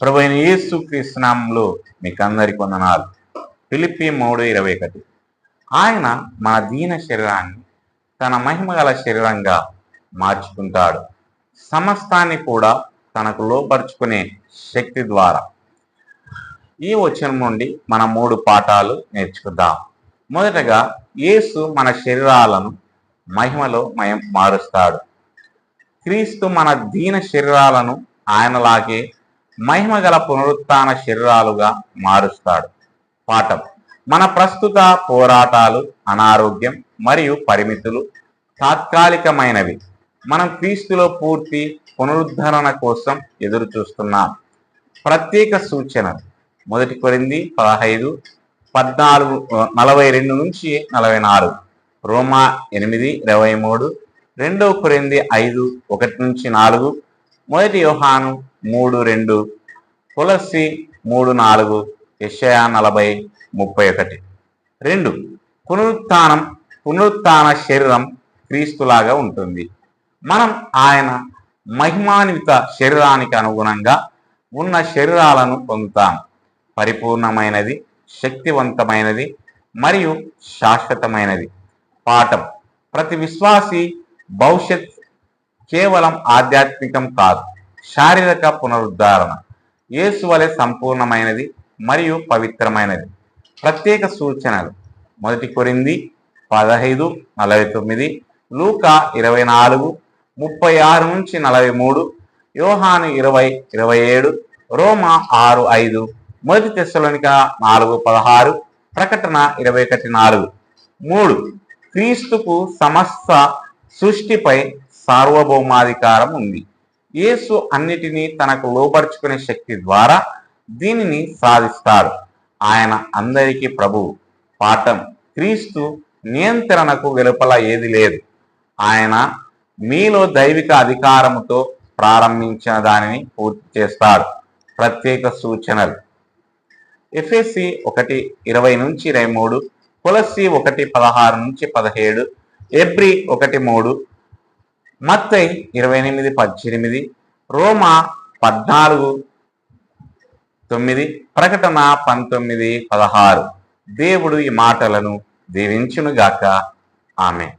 ప్రభు అయిన యేసు కృష్ణంలో మీకు అందరికి వందనాలు. పిలిపి మూడు ఇరవై ఒకటి. ఆయన మన దీన శరీరాన్ని తన మహిమ గల శరీరంగా మార్చుకుంటాడు. సమస్తాన్ని కూడా తనకు లోపరుచుకునే శక్తి ద్వారా. ఈ వచనం నుండి మన మూడు పాఠాలు నేర్చుకుందాం. మొదటగా యేసు మన శరీరాలను మహిమలో మయం మారుస్తాడు. క్రీస్తు మన దీన శరీరాలను ఆయనలాగే మహిమ గల శరీరాలుగా మారుస్తాడు. పాఠం. మన ప్రస్తుత పోరాటాలు అనారోగ్యం మరియు పరిమితులు తాత్కాలికమైనవి. మనం క్రీస్తులో పూర్తి పునరుద్ధరణ కోసం ఎదురు చూస్తున్నాం ప్రత్యేక సూచనలు మొదటి కొరింది పదహైదు పద్నాలుగు నలభై రెండు నుంచి నలభై నాలుగు. రోమా ఎనిమిది ఇరవై మూడు. రెండవ కొరింది ఐదు ఒకటి నుంచి నాలుగు. మొదటి యోహాను మూడు రెండు తులసి మూడు నాలుగు యషయా నలభై ముప్పై ఒకటి. రెండు పునరుత్థానం పునరుత్న శరీరం క్రీస్తులాగా ఉంటుంది. మనం ఆయన మహిమాన్విత శరీరానికి అనుగుణంగా ఉన్న శరీరాలను పొందుతాం. పరిపూర్ణమైనది శక్తివంతమైనది మరియు శాశ్వతమైనది. పాఠం. ప్రతి విశ్వాసి భవిష్యత్ కేవలం ఆధ్యాత్మికం కాదు. శారీరక పునరుద్ధరణ. యేసు వలె సంపూర్ణమైనది మరియు పవిత్రమైనది. ప్రత్యేక సూచనలు. మొదటి కొరింది పదహైదు నలభై తొమ్మిది లూక ఇరవై నాలుగు ముప్పై ఆరు నుంచి నలభై మూడు యోహాను ఇరవై ఇరవై ఏడు రోమా ఆరు ఐదు మొదటి తెశలోనిక నాలుగు పదహారు ప్రకటన ఇరవై ఒకటి నాలుగు. మూడు క్రీస్తుకు సమస్త సృష్టిపై సార్వభౌమాధికారం ఉంది. యేసు అన్నిటినీ తనకు లోపరుచుకునే శక్తి ద్వారా దీనిని సాధిస్తాడు. ఆయన అందరికీ ప్రభువు పాఠం. క్రీస్తు నియంత్రణకు వెలుపల ఏది లేదు. ఆయన మీలో దైవిక అధికారముతో ప్రారంభించిన దానిని పూర్తి చేస్తాడు. ప్రత్యేక సూచనలు. ఎఫ్ఎస్సి ఒకటి ఇరవై నుంచి ఇరవై మూడు తులసి ఒకటి పదహారు నుంచి పదిహేడు ఎబ్రి ఒకటి మూడు మత్తై ఇరవై ఎనిమిది పద్దెనిమిది రోమా పద్నాలుగు తొమ్మిది ప్రకటన పంతొమ్మిది పదహారు. దేవుడు ఈ మాటలను దీవించునుగాక. ఆమె